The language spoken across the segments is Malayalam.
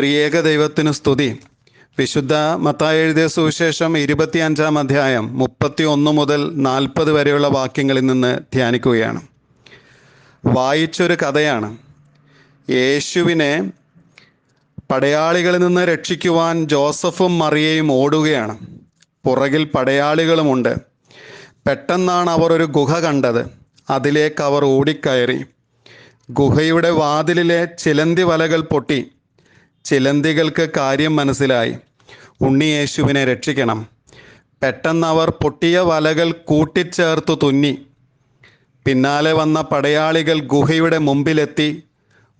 ത്രിയേക ദൈവത്തിന് സ്തുതി. വിശുദ്ധ മത്തായ എഴുതിയ സുവിശേഷം ഇരുപത്തിയഞ്ചാം അധ്യായം മുപ്പത്തി ഒന്ന് മുതൽ നാൽപ്പത് വരെയുള്ള വാക്യങ്ങളിൽ നിന്ന് ധ്യാനിക്കുകയാണ്. വായിച്ചൊരു കഥയാണ്. യേശുവിനെ പടയാളികളിൽ നിന്ന് രക്ഷിക്കുവാൻ ജോസഫും മറിയയും ഓടുകയാണ്. പുറകിൽ പടയാളികളുമുണ്ട്. പെട്ടെന്നാണ് അവർ ഒരു ഗുഹ കണ്ടത്. അതിലേക്ക് അവർ ഓടിക്കയറി. ഗുഹയുടെ വാതിലിലെ ചിലന്തി വലകൾ പൊട്ടി. ചിലന്തികൾക്ക് കാര്യം മനസ്സിലായി. ഉണ്ണിയേശുവിനെ രക്ഷിക്കണം. പെട്ടെന്ന് അവർ പൊട്ടിയ വലകൾ കൂട്ടിച്ചേർത്തു തുന്നി. പിന്നാലെ വന്ന പടയാളികൾ ഗുഹയുടെ മുമ്പിലെത്തി.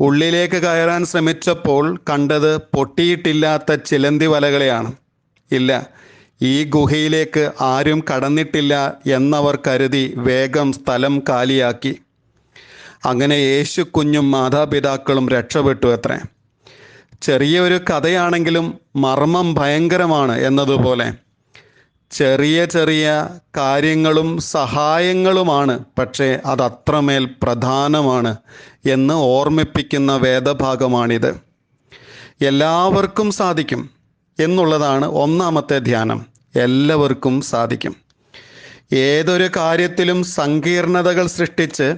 ഉള്ളിലേക്ക് കയറാൻ ശ്രമിച്ചപ്പോൾ കണ്ടത് പൊട്ടിയിട്ടില്ലാത്ത ചിലന്തി വലകളെയാണ്. ഇല്ല ഈ ഗുഹയിലേക്ക് ആരും കടന്നിട്ടില്ല എന്നവർ കരുതി വേഗം സ്ഥലം കാലിയാക്കി. അങ്ങനെ യേശു കുഞ്ഞും മാതാപിതാക്കളും രക്ഷപ്പെട്ടു അത്രേ. ചെറിയൊരു കഥയാണെങ്കിലും മർമ്മം ഭയങ്കരമാണ് എന്നതുപോലെ. ചെറിയ ചെറിയ കാര്യങ്ങളും സഹായങ്ങളുമാണ് പക്ഷേ അതത്രമേൽ പ്രധാനമാണ് എന്ന് ഓർമ്മിപ്പിക്കുന്ന വേദഭാഗമാണിത്. എല്ലാവർക്കും സാധിക്കും എന്നുള്ളതാണ് ഒന്നാമത്തെ ധ്യാനം. എല്ലാവർക്കും സാധിക്കും. ഏതൊരു കാര്യത്തിലും സങ്കീർണതകൾ സൃഷ്ടിച്ച്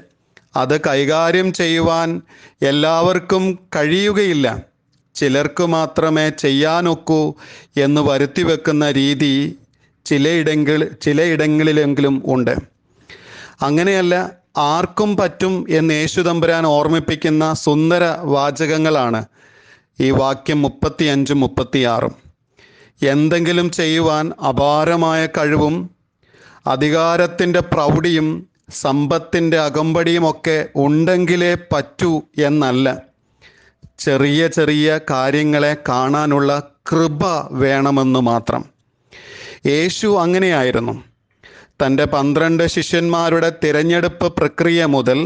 അത് കൈകാര്യം ചെയ്യുവാൻ എല്ലാവർക്കും കഴിയുകയില്ല. ചിലർക്ക് മാത്രമേ ചെയ്യാനൊക്കൂ എന്ന് വരുത്തി വെക്കുന്ന രീതി ചിലയിടങ്ങൾ ചിലയിടങ്ങളിലെങ്കിലും ഉണ്ട്. അങ്ങനെയല്ല ആർക്കും പറ്റും എന്ന് യേശുദമ്പുരാൻ ഓർമ്മിപ്പിക്കുന്ന സുന്ദര വാചകങ്ങളാണ് ഈ വാക്യം മുപ്പത്തി അഞ്ചും മുപ്പത്തിയാറും. എന്തെങ്കിലും ചെയ്യുവാൻ അപാരമായ കഴിവും അധികാരത്തിന്റെ പ്രൗഢിയും സമ്പത്തിന്റെ അകമ്പടിയുമൊക്കെ ഉണ്ടെങ്കിലേ പറ്റൂ എന്നല്ല. ചെറിയ ചെറിയ കാര്യങ്ങളെ കാണാനുള്ള കൃപ വേണമെന്ന് മാത്രം. യേശു അങ്ങനെയായിരുന്നു. തന്റെ പന്ത്രണ്ട് ശിഷ്യന്മാരുടെ തിരഞ്ഞെടുപ്പ് പ്രക്രിയ മുതൽ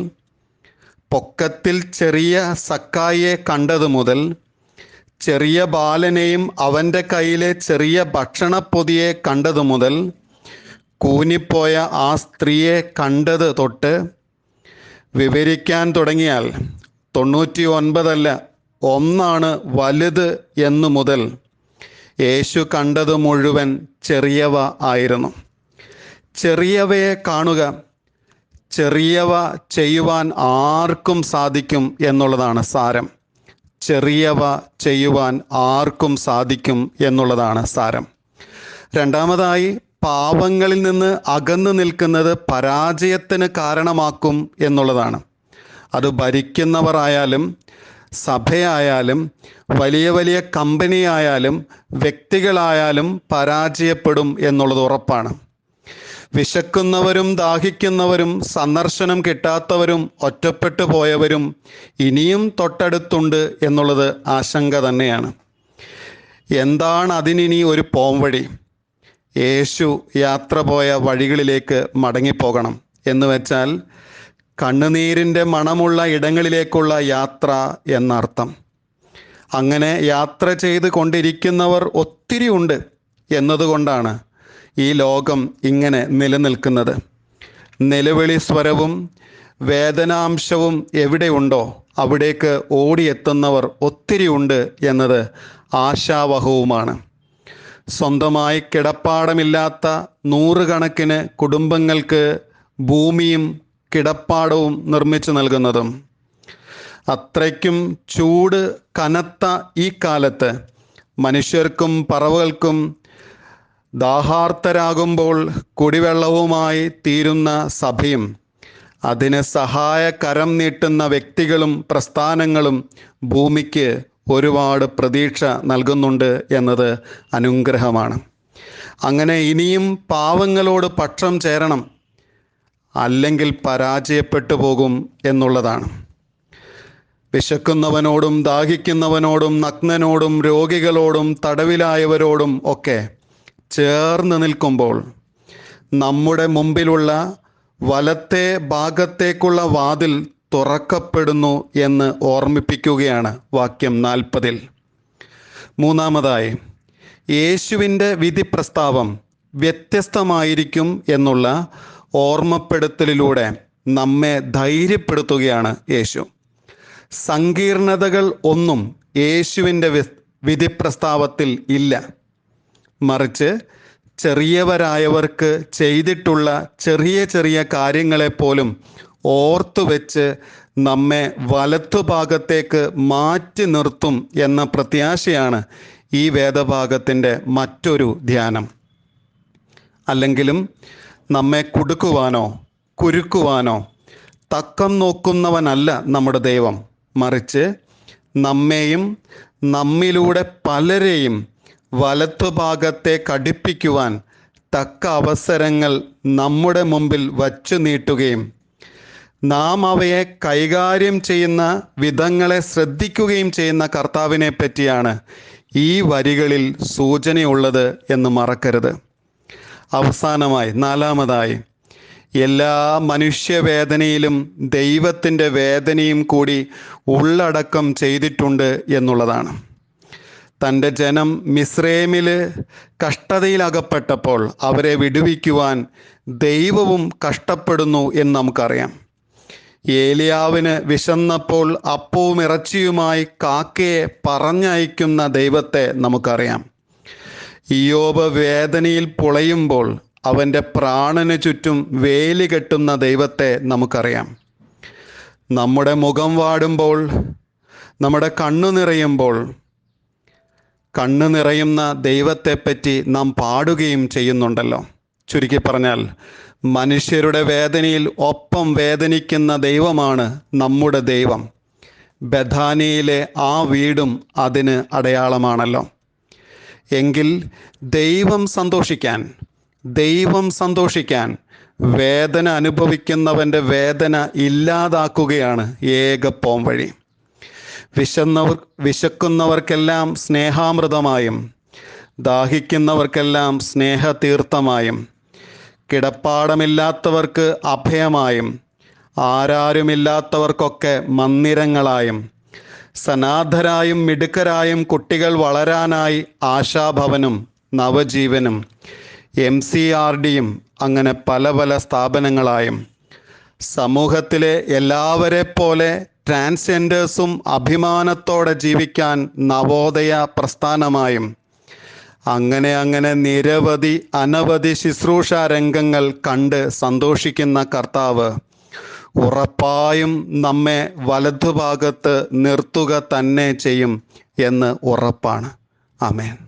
പൊക്കത്തിൽ ചെറിയ സക്കായിയെ കണ്ടത് മുതൽ ചെറിയ ബാലനെയും അവന്റെ കയ്യിലെ ചെറിയ ഭക്ഷണപ്പൊതിയെ കണ്ടത് മുതൽ കൂനിപ്പോയ ആ സ്ത്രീയെ കണ്ടത് തൊട്ട് വിവരിക്കാൻ തുടങ്ങിയാൽ തൊണ്ണൂറ്റി ഒൻപതല്ല ഒന്നാണ് വലുത് എന്നു മുതൽ യേശു കണ്ടത് മുഴുവൻ ചെറിയവ ആയിരുന്നു. ചെറിയവയെ കാണുക ചെറിയവ ചെയ്യുവാൻ ആർക്കും സാധിക്കും എന്നുള്ളതാണ് സാരം. ചെറിയവ ചെയ്യുവാൻ ആർക്കും സാധിക്കും എന്നുള്ളതാണ് സാരം. രണ്ടാമതായി പാപങ്ങളിൽ നിന്ന് അകന്നു നിൽക്കുന്നത് പരാജയത്തിന് കാരണമാക്കും എന്നുള്ളതാണ്. അത് ഭരിക്കുന്നവരായാലും സഭയായാലും വലിയ വലിയ കമ്പനി ആയാലും വ്യക്തികളായാലും പരാജയപ്പെടും എന്നുള്ളത് ഉറപ്പാണ്. വിശക്കുന്നവരും ദാഹിക്കുന്നവരും സന്ദർശനം കിട്ടാത്തവരും ഒറ്റപ്പെട്ടു പോയവരും ഇനിയും തൊട്ടടുത്തുണ്ട് എന്നുള്ളത് ആശങ്ക തന്നെയാണ്. എന്താണ് അതിനിനി ഒരു പോംവഴി യേശു യാത്ര പോയ വഴികളിലേക്ക് മടങ്ങിപ്പോകണം. എന്ന് വെച്ചാൽ കണ്ണുനീരിന്റെ മണമുള്ള ഇടങ്ങളിലേക്കുള്ള യാത്ര എന്നർത്ഥം. അങ്ങനെ യാത്ര ചെയ്ത് കൊണ്ടിരിക്കുന്നവർ ഒത്തിരി ഉണ്ട് എന്നതുകൊണ്ടാണ് ഈ ലോകം ഇങ്ങനെ നിലനിൽക്കുന്നത്. നിലവിളി സ്വരവും വേദനാംശവും എവിടെയുണ്ടോ അവിടേക്ക് ഓടിയെത്തുന്നവർ ഒത്തിരി ഉണ്ട് എന്നത് ആശാവഹവുമാണ്. സ്വന്തമായി കിടപ്പാടമില്ലാത്ത നൂറുകണക്കിന് കുടുംബങ്ങൾക്ക് ഭൂമിയും കിടപ്പാടവും നിർമ്മിച്ചു നൽകുന്നതും. അത്രയ്ക്കും ചൂട് കനത്ത ഈ കാലത്ത് മനുഷ്യർക്കും പറവുകൾക്കും ദാഹാർത്തരാകുമ്പോൾ കുടിവെള്ളവുമായി തീരുന്ന സഭയും അതിന് സഹായ കരം നീട്ടുന്ന വ്യക്തികളും പ്രസ്ഥാനങ്ങളും ഭൂമിക്ക് ഒരുപാട് പ്രതീക്ഷ നൽകുന്നുണ്ട് എന്നത് അനുഗ്രഹമാണ്. അങ്ങനെ ഇനിയും പാവങ്ങളോട് പക്ഷം ചേരണം. അല്ലെങ്കിൽ പരാജയപ്പെട്ടു പോകും എന്നുള്ളതാണ്. വിശക്കുന്നവനോടും ദാഹിക്കുന്നവനോടും നഗ്നനോടും രോഗികളോടും തടവിലായവരോടും ഒക്കെ ചേർന്ന് നിൽക്കുമ്പോൾ നമ്മുടെ മുമ്പിലുള്ള വലത്തെ ഭാഗത്തേക്കുള്ള വാതിൽ തുറക്കപ്പെടുന്നു എന്ന് ഓർമ്മിപ്പിക്കുകയാണ് വാക്യം നാൽപ്പതിൽ. മൂന്നാമതായി യേശുവിന്റെ വിധി പ്രസ്താവം വ്യത്യസ്തമായിരിക്കും എന്നുള്ള ഓർമ്മപ്പെടുത്തലിലൂടെ നമ്മെ ധൈര്യപ്പെടുത്തുകയാണ് യേശു. സങ്കീർണതകൾ ഒന്നും യേശുവിന്റെ വിധിപ്രസ്താവത്തിൽ ഇല്ല. മറിച്ച് ചെറിയവരായവർക്ക് ചെയ്തിട്ടുള്ള ചെറിയ ചെറിയ കാര്യങ്ങളെപ്പോലും ഓർത്തു വെച്ച് നമ്മെ വലത്തുഭാഗത്തേക്ക് മാറ്റി നിർത്തും എന്ന പ്രത്യാശയാണ് ഈ വേദഭാഗത്തിന്റെ മറ്റൊരു ധ്യാനം. അല്ലെങ്കിലും നമ്മെ കുടുക്കുവാനോ കുരുക്കുവാനോ തക്കം നോക്കുന്നവനല്ല നമ്മുടെ ദൈവം. മറിച്ച് നമ്മെയും നമ്മിലൂടെ പലരെയും വലത്തുഭാഗത്തെ കടിപ്പിക്കുവാൻ തക്ക അവസരങ്ങൾ നമ്മുടെ മുമ്പിൽ വച്ചു നീട്ടുകയും നാം അവയെ കൈകാര്യം ചെയ്യുന്ന വിധങ്ങളെ ശ്രദ്ധിക്കുകയും ചെയ്യുന്ന കർത്താവിനെ പറ്റിയാണ് ഈ വരികളിൽ സൂചനയുള്ളത് എന്ന് മറക്കരുത്. അവസാനമായി നാലാമതായി എല്ലാ മനുഷ്യവേദനയിലും ദൈവത്തിന്റെ വേദനയും കൂടി ഉള്ളടക്കം ചെയ്തിട്ടുണ്ട് എന്നുള്ളതാണ്. തന്റെ ജനം മിസ്രൈമിൽ കഷ്ടതയിലകപ്പെട്ടപ്പോൾ അവരെ വിടുവിക്കുവാൻ ദൈവവും കഷ്ടപ്പെടുന്നു എന്ന് നമുക്കറിയാം. ഏലിയാവിന് വിശന്നപ്പോൾ അപ്പവും ഇറച്ചിയുമായി കാക്കയെ പറഞ്ഞയക്കുന്ന ദൈവത്തെ നമുക്കറിയാം. ഇയോബ് വേദനയിൽ പുളയുമ്പോൾ അവന്റെ പ്രാണന് ചുറ്റും വേലി കെട്ടുന്ന ദൈവത്തെ നമുക്കറിയാം. നമ്മുടെ മുഖം വാടുമ്പോൾ നമ്മുടെ കണ്ണു നിറയുമ്പോൾ കണ്ണു നിറയുന്ന ദൈവത്തെപ്പറ്റി നാം പാടുകയും ചെയ്യുന്നുണ്ടല്ലോ. ചുരുക്കി പറഞ്ഞാൽ മനുഷ്യരുടെ വേദനയിൽ ഒപ്പം വേദനിക്കുന്ന ദൈവമാണ് നമ്മുടെ ദൈവം. ബഥാനിയിലെ ആ വീടും അതിന് അടയാളമാണല്ലോ. എങ്കിൽ ദൈവം സന്തോഷിക്കാൻ ദൈവം സന്തോഷിക്കാൻ വേദന അനുഭവിക്കുന്നവന്റെ വേദന ഇല്ലാതാക്കുകയാണ് ഏക പോംവഴി വിശന്നവർ വിശക്കുന്നവർക്കെല്ലാം സ്നേഹാമൃതമായും ദാഹിക്കുന്നവർക്കെല്ലാം സ്നേഹതീർത്ഥമായും കിടപ്പാടമില്ലാത്തവർക്ക് അഭയമായും ആരാരുമില്ലാത്തവർക്കൊക്കെ മന്ദിരങ്ങളായും സനാഥരായും മിടുക്കരായും കുട്ടികൾ വളരാനായി ആശാഭവനും നവജീവനും എം സി ആർ ഡിയും അങ്ങനെ പല പല സ്ഥാപനങ്ങളായും. സമൂഹത്തിലെ എല്ലാവരെ പോലെ ട്രാൻസ്ജെൻഡേഴ്സും അഭിമാനത്തോടെ ജീവിക്കാൻ നവോദയ പ്രസ്ഥാനമായും. അങ്ങനെ അങ്ങനെ നിരവധി അനവധി ശുശ്രൂഷ രംഗങ്ങൾ കണ്ട് സന്തോഷിക്കുന്ന കർത്താവ് ഉറപ്പായും നമ്മെ വലതുഭാഗത്ത് നിർത്തുക തന്നെ ചെയ്യും എന്ന് ഉറപ്പാണ്. ആമേൻ.